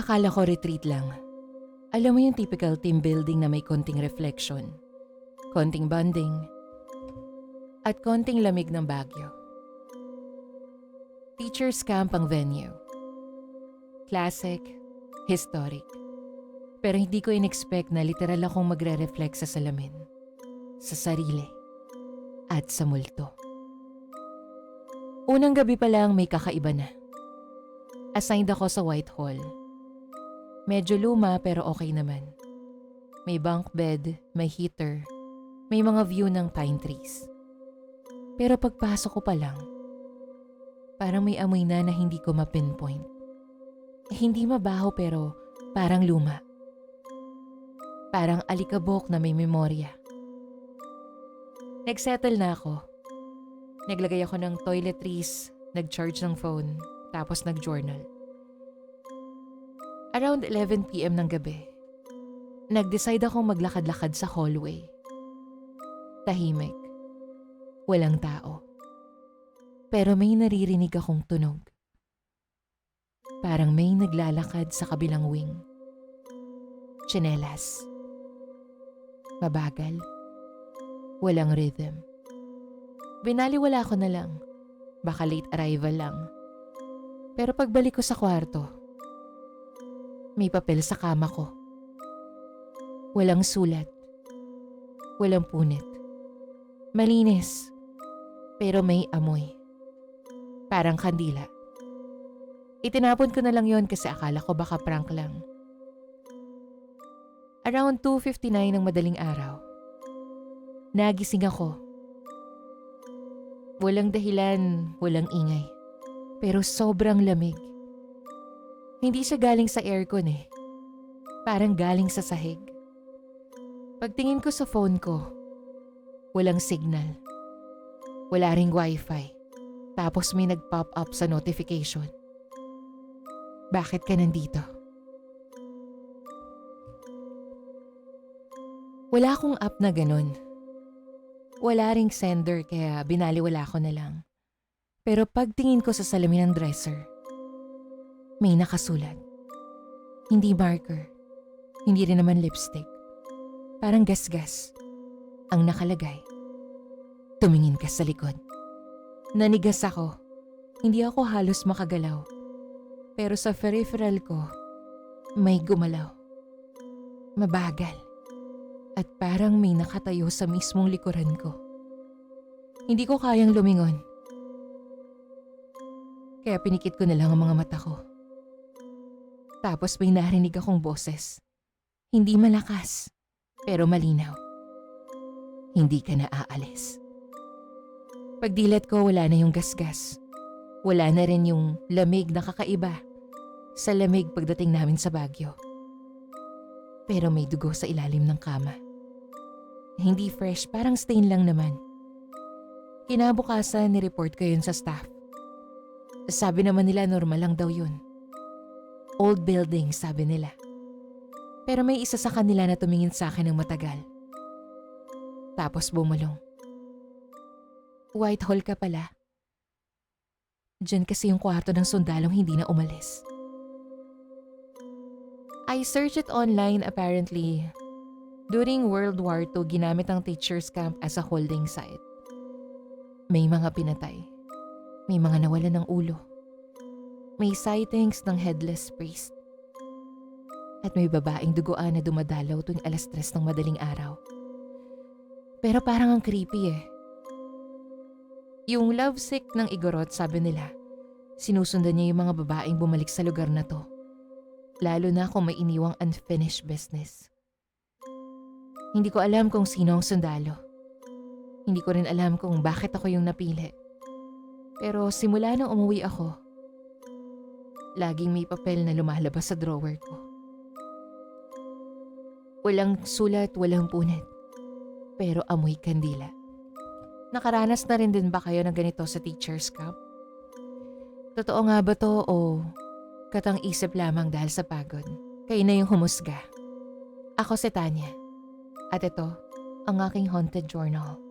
Akala ko retreat lang. Alam mo yung typical team building na may konting reflection, konting bonding, at konting lamig ng Baguio. Teachers camp ang venue. Classic, historic. Pero hindi ko in-expect na literal akong magre-reflect sa salamin, sa sarili, at sa multo. Unang gabi pa lang may kakaiba na. Assigned ako sa Whitehall. Medyo luma pero okay naman. May bunk bed, may heater, may mga view ng pine trees. Pero pagpasok ko pa lang, parang may amoy na na hindi ko ma-pinpoint. Hindi mabaho pero parang luma. Parang alikabok na may memorya. Nagsettle na ako. Naglagay ako ng toiletries, nag-charge ng phone, tapos nag-journal. Around 11pm ng gabi, nag-decide akong maglakad-lakad sa hallway. Tahimik. Walang tao. Pero may naririnig akong tunog. Parang may naglalakad sa kabilang wing. Tsinelas. Mabagal. Walang rhythm. Binaliwala ko na lang. Baka late arrival lang. Pero pagbalik ko sa kwarto, may papel sa kama ko. Walang sulat. Walang punit. Malinis. Pero may amoy. Parang kandila. Itinapon ko na lang yon kasi akala ko baka prank lang. Around 2.59 ng madaling araw, nagising ako. Walang dahilan, walang ingay. Pero sobrang lamig. Hindi siya galing sa aircon eh. Parang galing sa sahig. Pagtingin ko sa phone ko, walang signal. Wala ring wifi. Tapos may nag-pop up sa notification. Bakit ka nandito? Wala akong app na ganun. Wala ring sender kaya binaliwala ko na lang. Pero pagtingin ko sa salamin ng dresser, may nakasulat. Hindi marker. Hindi rin naman lipstick. Parang gasgas. Ang nakalagay. Tumingin ka sa likod. Nanigas ako. Hindi ako halos makagalaw. Pero sa peripheral ko, may gumalaw. Mabagal. At parang may nakatayo sa mismong likuran ko. Hindi ko kayang lumingon. Kaya pinikit ko na lang ang mga mata ko. Tapos may narinig akong boses. Hindi malakas, pero malinaw. Hindi ka na aalis. Pagdilat ko wala na yung gasgas. Wala na rin yung lamig na kakaiba sa lamig pagdating namin sa Baguio. Pero may dugo sa ilalim ng kama. Hindi fresh, parang stain lang naman. Kinabukasan, ni-report ko yun sa staff. Sabi naman nila normal lang daw yun. Old building, sabi nila. Pero may isa sa kanila na tumingin sa akin ng matagal. Tapos bumulong. Whitehall ka pala. Diyan kasi yung kwarto ng sundalong hindi na umalis. I searched it online apparently. During World War II, ginamit ang teacher's camp as a holding site. May mga pinatay. May mga nawalan ng ulo. May sightings ng headless priest. At may babaeng duguan na dumadalaw tuwing alas tres ng madaling araw. Pero parang ang creepy eh. Yung lovesick ng Igorot sabi nila, sinusundan niya yung mga babaeng bumalik sa lugar na to. Lalo na kung may iniwang unfinished business. Hindi ko alam kung sino ang sundalo. Hindi ko rin alam kung bakit ako yung napili. Pero simula nang umuwi ako, laging may papel na lumalabas sa drawer ko. Walang sulat, walang punit. Pero amoy kandila. Nakaranas na rin din ba kayo ng ganito sa teacher's camp? Totoo nga ba to o katang isip lamang dahil sa pagod? Kayo na yung humusga. Ako si Tanya. At ito, ang aking haunted journal.